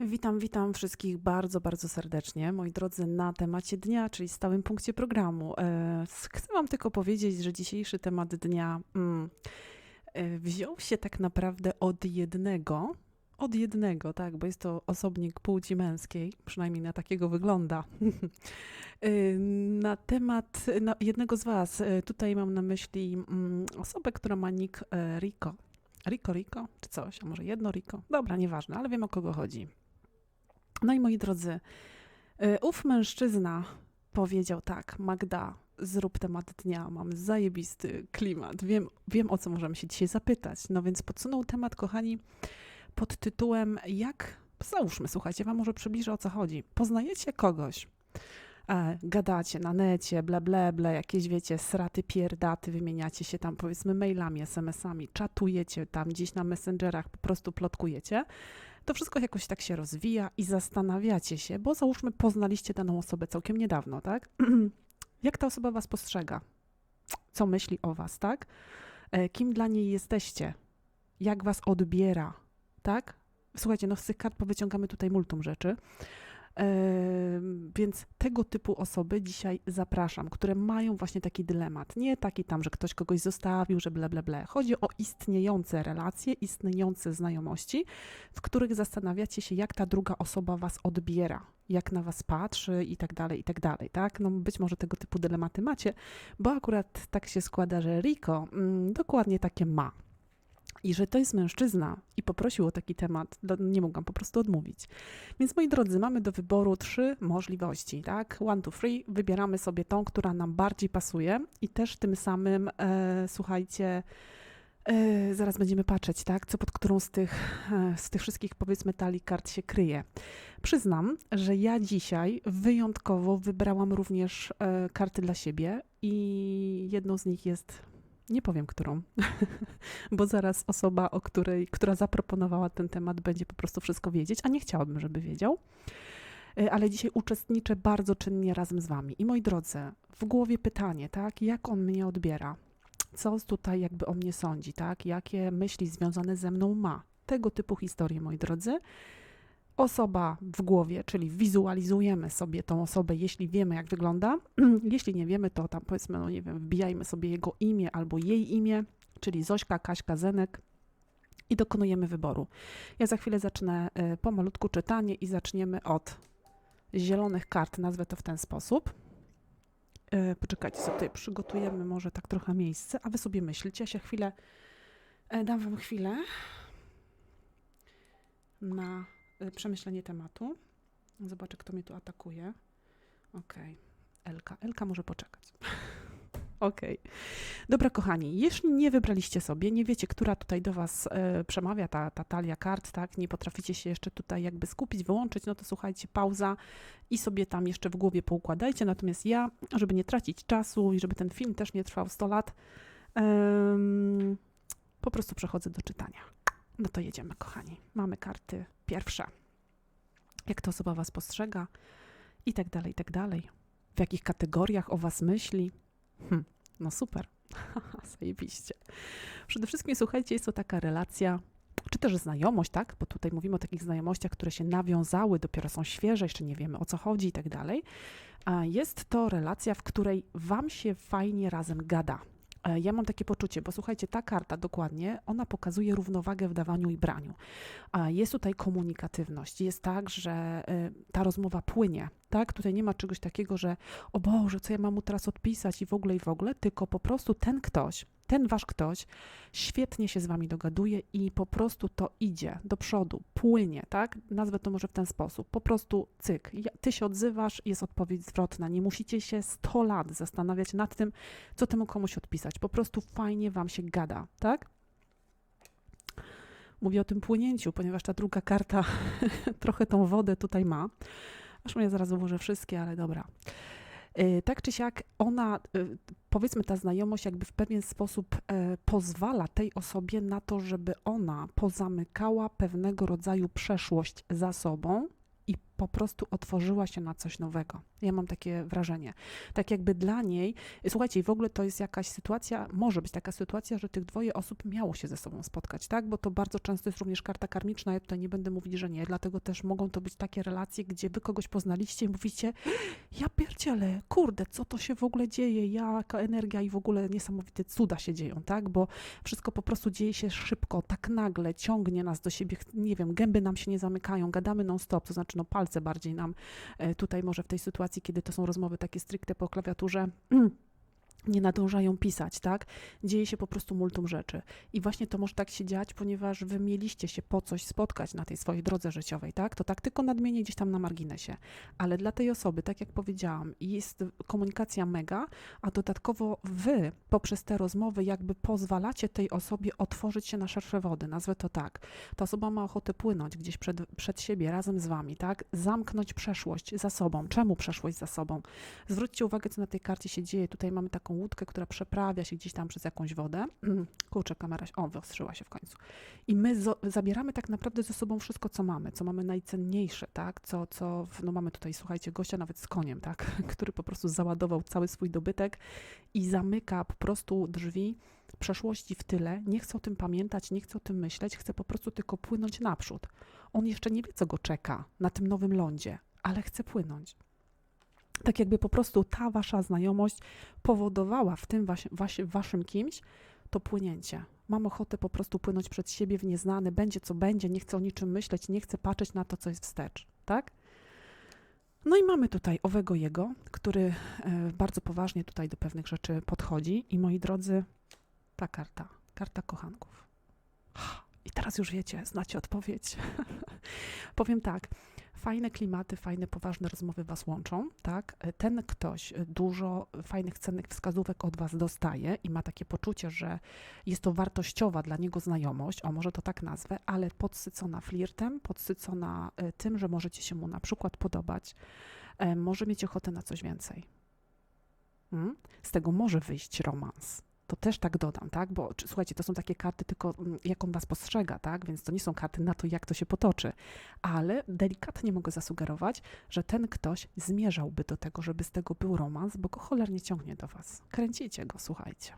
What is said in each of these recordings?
Witam, witam wszystkich bardzo, bardzo serdecznie, moi drodzy, na temacie dnia, czyli stałym punkcie programu. E, Chcę Wam tylko powiedzieć, że dzisiejszy temat dnia mm, e, wziął się tak naprawdę od jednego, od jednego, tak, bo jest to osobnik płci męskiej, przynajmniej na takiego wygląda. E, na temat na jednego z Was, tutaj mam na myśli mm, osobę, która ma nick Rico. Rico, Rico, czy coś, a może jedno Rico? Dobra, nieważne, ale wiem o kogo chodzi. No i moi drodzy, y, ów mężczyzna powiedział tak, Magda, zrób temat dnia, mam zajebisty klimat, wiem, wiem o co możemy się dzisiaj zapytać. No więc podsunął temat, kochani, pod tytułem jak, załóżmy, słuchajcie, wam może przybliżę o co chodzi. Poznajecie kogoś, e, gadacie na necie, ble, ble, ble, jakieś wiecie, sraty, pierdaty, wymieniacie się tam powiedzmy mailami, SMS-ami, czatujecie tam gdzieś na messengerach, po prostu plotkujecie, to wszystko jakoś tak się rozwija i zastanawiacie się, bo załóżmy poznaliście daną osobę całkiem niedawno, tak? Jak ta osoba was postrzega? Co myśli o was, tak? E, Kim dla niej jesteście? Jak was odbiera, tak? Słuchajcie, no z tych kart powyciągamy tutaj multum rzeczy. Więc tego typu osoby dzisiaj zapraszam, które mają właśnie taki dylemat. Nie taki tam, że ktoś kogoś zostawił, że ble, ble, ble. Chodzi o istniejące relacje, istniejące znajomości, w których zastanawiacie się, jak ta druga osoba was odbiera, jak na was patrzy i tak dalej, i tak dalej, tak? No być może tego typu dylematy macie, bo akurat tak się składa, że Rico mm, dokładnie takie ma. I że to jest mężczyzna i poprosił o taki temat, nie mogłam po prostu odmówić. Więc moi drodzy, mamy do wyboru trzy możliwości, tak? One, two, three. Wybieramy sobie tą, która nam bardziej pasuje i też tym samym, e, słuchajcie, e, zaraz będziemy patrzeć, tak? Co pod którą z tych, e, z tych wszystkich, powiedzmy, talii kart się kryje. Przyznam, że ja dzisiaj wyjątkowo wybrałam również e, karty dla siebie i jedną z nich jest, nie powiem którą, bo zaraz osoba, o której, która zaproponowała ten temat, będzie po prostu wszystko wiedzieć, a nie chciałabym, żeby wiedział. E, Ale dzisiaj uczestniczę bardzo czynnie razem z Wami. I moi drodzy, w głowie pytanie, tak? Jak on mnie odbiera? Co tutaj jakby o mnie sądzi, tak? Jakie myśli związane ze mną ma? Tego typu historie, moi drodzy. Osoba w głowie, czyli wizualizujemy sobie tą osobę, jeśli wiemy, jak wygląda. jeśli nie wiemy, to tam powiedzmy, no nie wiem, wbijajmy sobie jego imię albo jej imię, czyli Zośka, Kaśka, Zenek i dokonujemy wyboru. Ja za chwilę zacznę y, pomalutku czytanie i zaczniemy od zielonych kart, nazwę to w ten sposób. Y, Poczekajcie, sobie tutaj przygotujemy może tak trochę miejsce, a wy sobie myślcie. Ja się chwilę, e, dam wam chwilę na przemyślenie tematu. Zobaczę, kto mnie tu atakuje. Okej, Elka. Elka może poczekać. Okej. Dobra, kochani, jeśli nie wybraliście sobie, nie wiecie, która tutaj do Was e, przemawia, ta, ta talia kart, tak, nie potraficie się jeszcze tutaj jakby skupić, wyłączyć, no to słuchajcie, pauza i sobie tam jeszcze w głowie poukładajcie. Natomiast ja, żeby nie tracić czasu i żeby ten film też nie trwał 100 lat, po prostu przechodzę do czytania. No to jedziemy, kochani. Mamy karty pierwsze. Jak ta osoba Was postrzega i tak dalej, i tak dalej. W jakich kategoriach o Was myśli. Hm, no super. Zajebiście. Przede wszystkim, słuchajcie, jest to taka relacja, czy też znajomość, tak? Bo tutaj mówimy o takich znajomościach, które się nawiązały, dopiero są świeże, jeszcze nie wiemy o co chodzi i tak dalej. Jest to relacja, w której Wam się fajnie razem gada. E, Ja mam takie poczucie, bo słuchajcie, ta karta dokładnie, ona pokazuje równowagę w dawaniu i braniu. Jest tutaj komunikatywność. Jest tak, że y, ta rozmowa płynie. Tak? Tutaj nie ma czegoś takiego, że o Boże, co ja mam mu teraz odpisać i w ogóle i w ogóle, tylko po prostu ten ktoś, ten wasz ktoś świetnie się z wami dogaduje i po prostu to idzie do przodu, płynie, tak? Nazwę to może w ten sposób. Po prostu cyk. Ty się odzywasz, jest odpowiedź zwrotna. Nie musicie się 100 lat zastanawiać nad tym, co temu komuś odpisać. Po prostu fajnie wam się gada, tak? Mówię o tym płynięciu, ponieważ ta druga karta trochę tą wodę tutaj ma. Zresztą ja zaraz ułożę wszystkie, ale dobra. Y, Tak czy siak, ona, y, powiedzmy, ta znajomość jakby w pewien sposób e, pozwala tej osobie na to, żeby ona pozamykała pewnego rodzaju przeszłość za sobą i po prostu otworzyła się na coś nowego. Ja mam takie wrażenie. Tak jakby dla niej, słuchajcie, w ogóle to jest jakaś sytuacja, może być taka sytuacja, że tych dwoje osób miało się ze sobą spotkać, tak? Bo to bardzo często jest również karta karmiczna, ja tutaj nie będę mówić, że nie, dlatego też mogą to być takie relacje, gdzie wy kogoś poznaliście i mówicie, ja pierdzielę, kurde, co to się w ogóle dzieje, jaka energia i w ogóle niesamowite cuda się dzieją, tak? Bo wszystko po prostu dzieje się szybko, tak nagle, ciągnie nas do siebie, nie wiem, gęby nam się nie zamykają, gadamy non-stop, to znaczy no palce bardziej nam e, tutaj może w tej sytuacji, kiedy to są rozmowy takie stricte po klawiaturze, nie nadążają pisać, tak? Dzieje się po prostu multum rzeczy. I właśnie to może tak się dziać, ponieważ wy mieliście się po coś spotkać na tej swojej drodze życiowej, tak? To tak tylko nadmienię gdzieś tam na marginesie. Ale dla tej osoby, tak jak powiedziałam, jest komunikacja mega, a dodatkowo wy poprzez te rozmowy jakby pozwalacie tej osobie otworzyć się na szersze wody, nazwę to tak. Ta osoba ma ochotę płynąć gdzieś przed, przed siebie, razem z wami, tak? Zamknąć przeszłość za sobą. Czemu przeszłość za sobą? Zwróćcie uwagę, co na tej karcie się dzieje. Tutaj mamy taką łódkę, która przeprawia się gdzieś tam przez jakąś wodę. Kurczę, kamera o, wyostrzyła się w końcu. I my zabieramy tak naprawdę ze sobą wszystko, co mamy, co mamy najcenniejsze, tak? Co, co, no mamy tutaj, słuchajcie, gościa nawet z koniem, tak? Który po prostu załadował cały swój dobytek i zamyka po prostu drzwi przeszłości w tyle, nie chce o tym pamiętać, nie chce o tym myśleć, chce po prostu tylko płynąć naprzód. On jeszcze nie wie, co go czeka na tym nowym lądzie, ale chce płynąć. Tak jakby po prostu ta wasza znajomość powodowała w tym waszym kimś to płynięcie. Mam ochotę po prostu płynąć przed siebie w nieznane, będzie co będzie, nie chcę o niczym myśleć, nie chcę patrzeć na to, co jest wstecz, tak? No i mamy tutaj owego jego, który e, bardzo poważnie tutaj do pewnych rzeczy podchodzi i moi drodzy, ta karta, karta kochanków. I teraz już wiecie, znacie odpowiedź. Powiem tak, fajne klimaty, fajne, poważne rozmowy was łączą, tak? Ten ktoś dużo fajnych, cennych wskazówek od was dostaje i ma takie poczucie, że jest to wartościowa dla niego znajomość, o może to tak nazwę, ale podsycona flirtem, podsycona e, tym, że możecie się mu na przykład podobać, e, może mieć ochotę na coś więcej. Mm? Z tego może wyjść romans. To też tak dodam, tak? Bo słuchajcie, to są takie karty tylko mm, jak on was postrzega, tak? Więc to nie są karty na to, jak to się potoczy. Ale delikatnie mogę zasugerować, że ten ktoś zmierzałby do tego, żeby z tego był romans, bo go cholernie ciągnie do was. Kręcicie go, słuchajcie.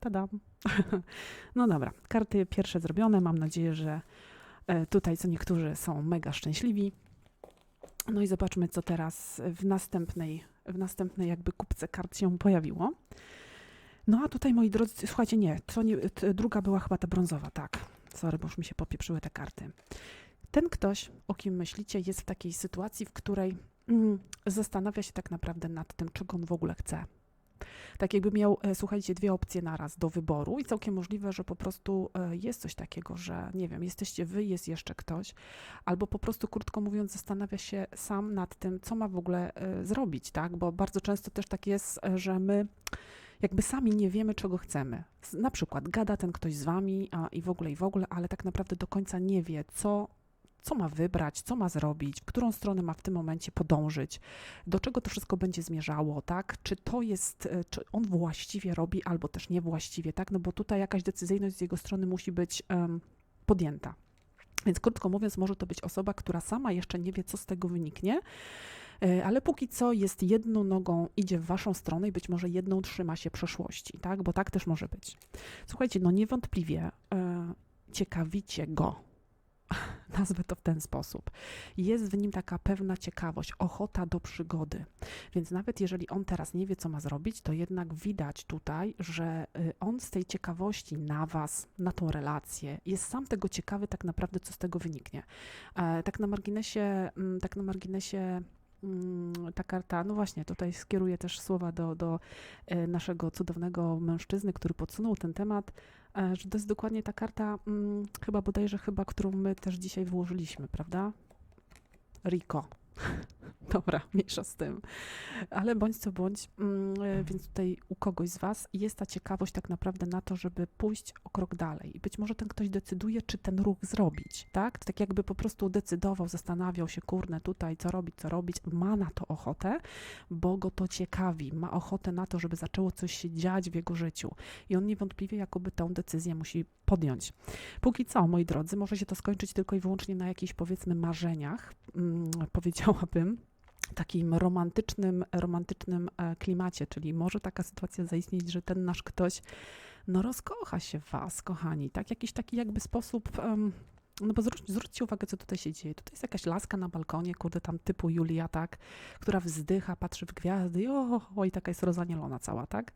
Tadam. no dobra, karty pierwsze zrobione. Mam nadzieję, że e, tutaj co niektórzy są mega szczęśliwi. No i zobaczmy, co teraz w następnej, w następnej jakby kupce kart się pojawiło. No a tutaj, moi drodzy, słuchajcie, nie, to nie, druga była chyba ta brązowa, tak. Sorry, bo już mi się popieprzyły te karty. Ten ktoś, o kim myślicie, jest w takiej sytuacji, w której mm, zastanawia się tak naprawdę nad tym, czego on w ogóle chce. Tak jakby miał, e, słuchajcie, dwie opcje naraz do wyboru i całkiem możliwe, że po prostu e, jest coś takiego, że nie wiem, jesteście wy, jest jeszcze ktoś, albo po prostu, krótko mówiąc, zastanawia się sam nad tym, co ma w ogóle e, zrobić, tak? Bo bardzo często też tak jest, że my jakby sami nie wiemy, czego chcemy. Na przykład gada ten ktoś z wami a, i w ogóle, i w ogóle, ale tak naprawdę do końca nie wie, co, co ma wybrać, co ma zrobić, w którą stronę ma w tym momencie podążyć, do czego to wszystko będzie zmierzało, tak? Czy to jest, e, czy on właściwie robi, albo też niewłaściwie, tak? No bo tutaj jakaś decyzyjność z jego strony musi być em, podjęta. Więc krótko mówiąc, może to być osoba, która sama jeszcze nie wie, co z tego wyniknie, ale póki co jest jedną nogą idzie w waszą stronę i być może jedną trzyma się przeszłości, tak? Bo tak też może być. Słuchajcie, no niewątpliwie e, ciekawicie go. Nazwę to w ten sposób. Jest w nim taka pewna ciekawość, ochota do przygody. Więc nawet jeżeli on teraz nie wie, co ma zrobić, to jednak widać tutaj, że y, on z tej ciekawości na was, na tą relację, jest sam tego ciekawy tak naprawdę, co z tego wyniknie. E, Tak na marginesie, mm, tak na marginesie ta karta, no właśnie, tutaj skieruję też słowa do, do e, naszego cudownego mężczyzny, który podsunął ten temat, e, że to jest dokładnie ta karta, mm, chyba bodajże chyba, którą my też dzisiaj wyłożyliśmy, prawda? Rico. Dobra, mniejsza z tym. Ale bądź co bądź, mm, e, więc tutaj u kogoś z Was jest ta ciekawość tak naprawdę na to, żeby pójść o krok dalej. I być może ten ktoś decyduje, czy ten ruch zrobić, tak? Tak jakby po prostu decydował, zastanawiał się, kurne, tutaj co robić, co robić, ma na to ochotę, bo go to ciekawi, ma ochotę na to, żeby zaczęło coś się dziać w jego życiu. I on niewątpliwie jakoby tę decyzję musi podjąć. Póki co, moi drodzy, może się to skończyć tylko i wyłącznie na jakichś powiedzmy marzeniach, mm, powiedziałabym, takim romantycznym, romantycznym e, klimacie, czyli może taka sytuacja zaistnieć, że ten nasz ktoś no rozkocha się w was, kochani, tak? Jakiś taki jakby sposób... Um, no bo zwróć, zwróćcie uwagę, co tutaj się dzieje. Tutaj jest jakaś laska na balkonie, kurde, tam typu Julia, tak, która wzdycha, patrzy w gwiazdy i o, o, i taka jest rozanielona cała, tak?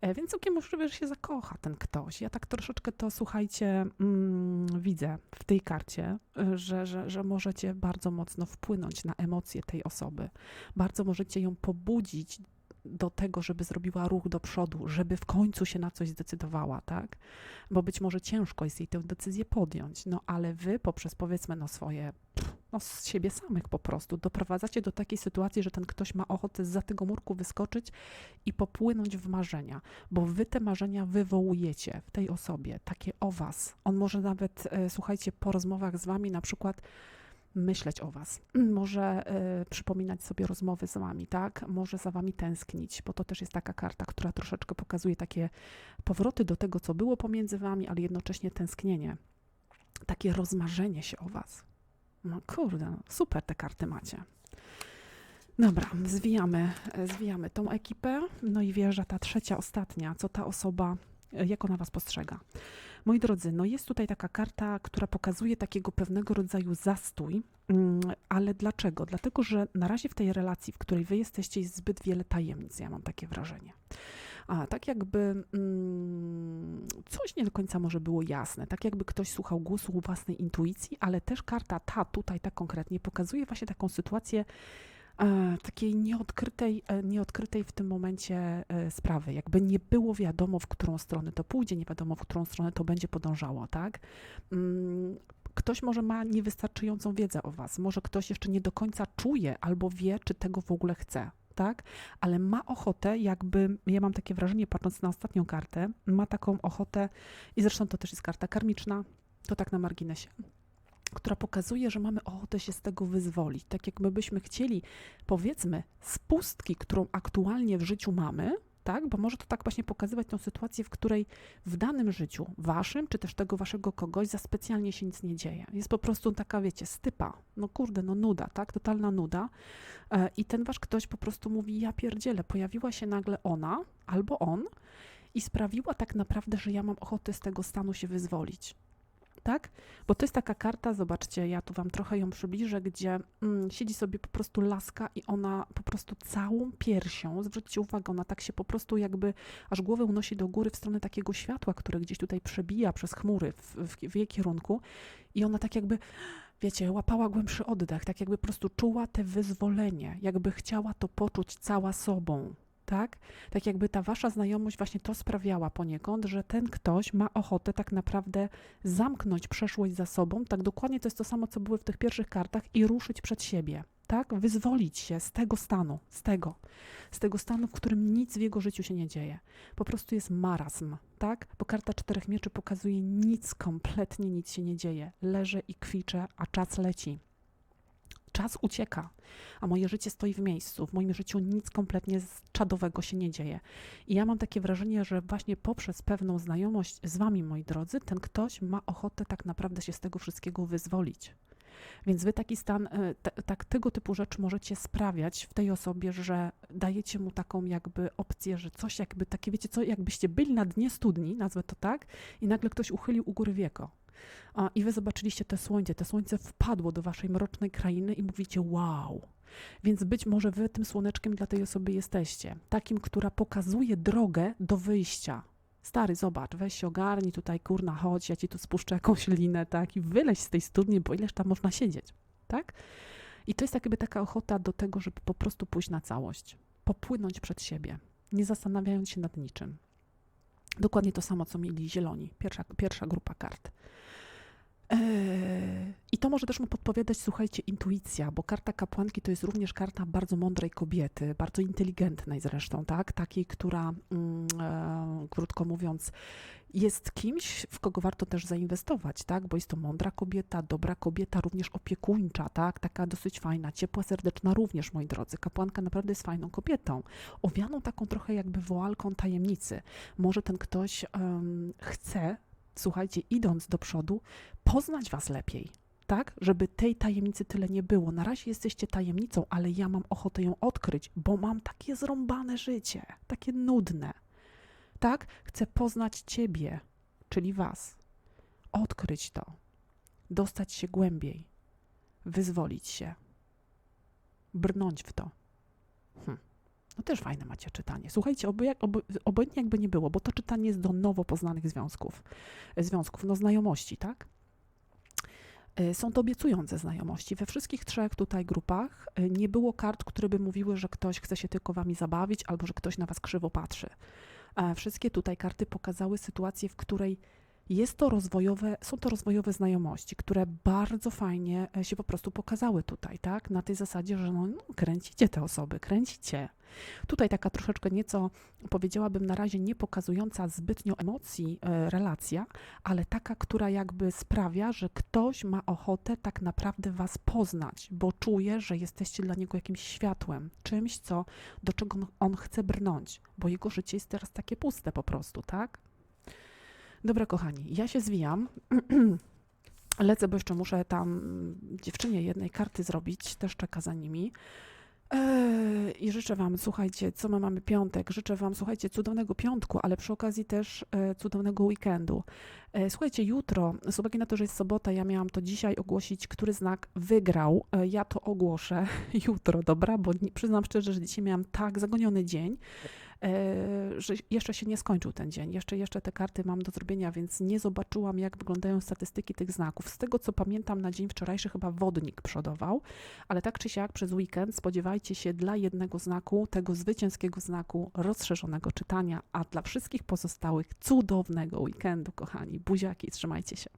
E, więc całkiem możliwe, że się zakocha ten ktoś. Ja tak troszeczkę to, słuchajcie, mm, widzę w tej karcie, e, że, że, że możecie bardzo mocno wpłynąć na emocje tej osoby. Bardzo możecie ją pobudzić do tego, żeby zrobiła ruch do przodu, żeby w końcu się na coś zdecydowała, tak? Bo być może ciężko jest jej tę decyzję podjąć, no ale wy poprzez powiedzmy no swoje no, z siebie samych po prostu doprowadzacie do takiej sytuacji, że ten ktoś ma ochotę za tego murku wyskoczyć i popłynąć w marzenia, bo wy te marzenia wywołujecie w tej osobie, takie o was. On może nawet, e, słuchajcie, po rozmowach z wami na przykład myśleć o Was, może y, przypominać sobie rozmowy z Wami, tak? Może za Wami tęsknić, bo to też jest taka karta, która troszeczkę pokazuje takie powroty do tego, co było pomiędzy Wami, ale jednocześnie tęsknienie, takie rozmarzenie się o Was. No kurde, super te karty macie. Dobra, zwijamy, zwijamy tą ekipę. No i wieża ta trzecia, ostatnia, co ta osoba, jak ona Was postrzega. Moi drodzy, no jest tutaj taka karta, która pokazuje takiego pewnego rodzaju zastój, mm, ale dlaczego? Dlatego, że na razie w tej relacji, w której wy jesteście, jest zbyt wiele tajemnic, ja mam takie wrażenie. A tak jakby mm, coś nie do końca może było jasne, tak jakby ktoś słuchał głosu własnej intuicji, ale też karta ta tutaj tak konkretnie pokazuje właśnie taką sytuację, takiej nieodkrytej, e, nieodkrytej w tym momencie e, sprawy. Jakby nie było wiadomo, w którą stronę to pójdzie, nie wiadomo, w którą stronę to będzie podążało, tak? Mm, ktoś może ma niewystarczającą wiedzę o Was, może ktoś jeszcze nie do końca czuje albo wie, czy tego w ogóle chce, tak? Ale ma ochotę, jakby, ja mam takie wrażenie, patrząc na ostatnią kartę, ma taką ochotę, i zresztą to też jest karta karmiczna, to tak na marginesie która pokazuje, że mamy ochotę się z tego wyzwolić. Tak jak my byśmy chcieli, powiedzmy, z pustki, którą aktualnie w życiu mamy, tak? Bo może to tak właśnie pokazywać tą sytuację, w której w danym życiu, waszym, czy też tego waszego kogoś, za specjalnie się nic nie dzieje. Jest po prostu taka, wiecie, stypa. No kurde, no nuda, tak? Totalna nuda. E, I ten wasz ktoś po prostu mówi, ja pierdzielę, pojawiła się nagle ona albo on i sprawiła tak naprawdę, że ja mam ochotę z tego stanu się wyzwolić tak? Bo to jest taka karta, zobaczcie, ja tu wam trochę ją przybliżę, gdzie mm, siedzi sobie po prostu laska i ona po prostu całą piersią, zwróćcie uwagę, ona tak się po prostu jakby aż głowę unosi do góry w stronę takiego światła, które gdzieś tutaj przebija przez chmury w, w, w jej kierunku i ona tak jakby wiecie, łapała głębszy oddech, tak jakby po prostu czuła te wyzwolenie, jakby chciała to poczuć cała sobą, tak? Tak jakby ta wasza znajomość właśnie to sprawiała poniekąd, że ten ktoś ma ochotę tak naprawdę zamknąć przeszłość za sobą, tak dokładnie to jest to samo, co były w tych pierwszych kartach i ruszyć przed siebie, tak? Wyzwolić się z tego stanu, z tego, z tego stanu, w którym nic w jego życiu się nie dzieje. Po prostu jest marazm, tak? Bo karta czterech mieczy pokazuje nic, kompletnie nic się nie dzieje. Leżę i kwiczę, a czas leci czas ucieka, a moje życie stoi w miejscu. W moim życiu nic kompletnie czadowego się nie dzieje. I ja mam takie wrażenie, że właśnie poprzez pewną znajomość z wami, moi drodzy, ten ktoś ma ochotę tak naprawdę się z tego wszystkiego wyzwolić. Więc wy taki stan, e, tak tego typu rzeczy możecie sprawiać w tej osobie, że dajecie mu taką jakby opcję, że coś jakby takie, wiecie co, jakbyście byli na dnie studni, nazwę to tak, i nagle ktoś uchylił u góry wieko. A, I wy zobaczyliście to słońce, to słońce wpadło do waszej mrocznej krainy i mówicie wow. Więc być może wy tym słoneczkiem dla tej osoby jesteście. Takim, która pokazuje drogę do wyjścia. Stary, zobacz, weź się ogarnij tutaj, kurna, chodź, ja ci tu spuszczę jakąś linę, tak, i wyleź z tej studni, bo ileż tam można siedzieć, tak? I to jest jakby taka ochota do tego, żeby po prostu pójść na całość, popłynąć przed siebie, nie zastanawiając się nad niczym. Dokładnie to samo, co mieli zieloni, pierwsza, pierwsza grupa kart. Eee, I to może też mu podpowiadać, słuchajcie, intuicja, bo karta kapłanki to jest również karta bardzo mądrej kobiety, bardzo inteligentnej zresztą, tak? Takiej, która, mm, e, krótko mówiąc, jest kimś, w kogo warto też zainwestować, tak? Bo jest to mądra kobieta, dobra kobieta, również opiekuńcza, tak? Taka dosyć fajna, ciepła, serdeczna również, moi drodzy. Kapłanka naprawdę jest fajną kobietą, owianą taką trochę jakby woalką tajemnicy. Może ten ktoś em, chce, słuchajcie, idąc do przodu, poznać was lepiej. Tak, żeby tej tajemnicy tyle nie było. Na razie jesteście tajemnicą, ale ja mam ochotę ją odkryć, bo mam takie zrąbane życie, takie nudne. Tak, chcę poznać Ciebie, czyli Was, odkryć to, dostać się głębiej, wyzwolić się, brnąć w to. Hm. No też fajne macie czytanie. Słuchajcie, obo, jak- obo, obojętnie jakby nie było, bo to czytanie jest do nowo poznanych związków, e, związków, no znajomości, tak? E, Są to obiecujące znajomości. We wszystkich trzech tutaj grupach e, nie było kart, które by mówiły, że ktoś chce się tylko wami zabawić albo że ktoś na was krzywo patrzy. Wszystkie tutaj karty pokazały sytuację, w której jest to rozwojowe, są to rozwojowe znajomości, które bardzo fajnie e, się po prostu pokazały tutaj, tak? Na tej zasadzie, że no, no, kręcicie te osoby, kręcicie. Tutaj taka troszeczkę nieco, powiedziałabym na razie nie pokazująca zbytnio emocji e, relacja, ale taka, która jakby sprawia, że ktoś ma ochotę tak naprawdę was poznać, bo czuje, że jesteście dla niego jakimś światłem, czymś, co, do czego on- on chce brnąć, bo jego życie jest teraz takie puste po prostu, tak? Dobra, kochani, ja się zwijam. Lecę, bo jeszcze muszę tam dziewczynie jednej karty zrobić, też czeka za nimi. Eee, I życzę Wam, słuchajcie, co my mamy piątek? Życzę Wam, słuchajcie, cudownego piątku, ale przy okazji też e, cudownego weekendu. E, słuchajcie, jutro, z uwagi na to, że jest sobota, ja miałam to dzisiaj ogłosić, który znak wygrał. E, ja to ogłoszę jutro, dobra? Bo przyznam szczerze, że dzisiaj miałam tak zagoniony dzień, że jeszcze się nie skończył ten dzień. Jeszcze, jeszcze te karty mam do zrobienia, więc nie zobaczyłam, jak wyglądają statystyki tych znaków. Z tego, co pamiętam, na dzień wczorajszy chyba wodnik przodował, ale tak czy siak przez weekend spodziewajcie się dla jednego znaku, tego zwycięskiego znaku rozszerzonego czytania, a dla wszystkich pozostałych cudownego weekendu, kochani. Buziaki, trzymajcie się.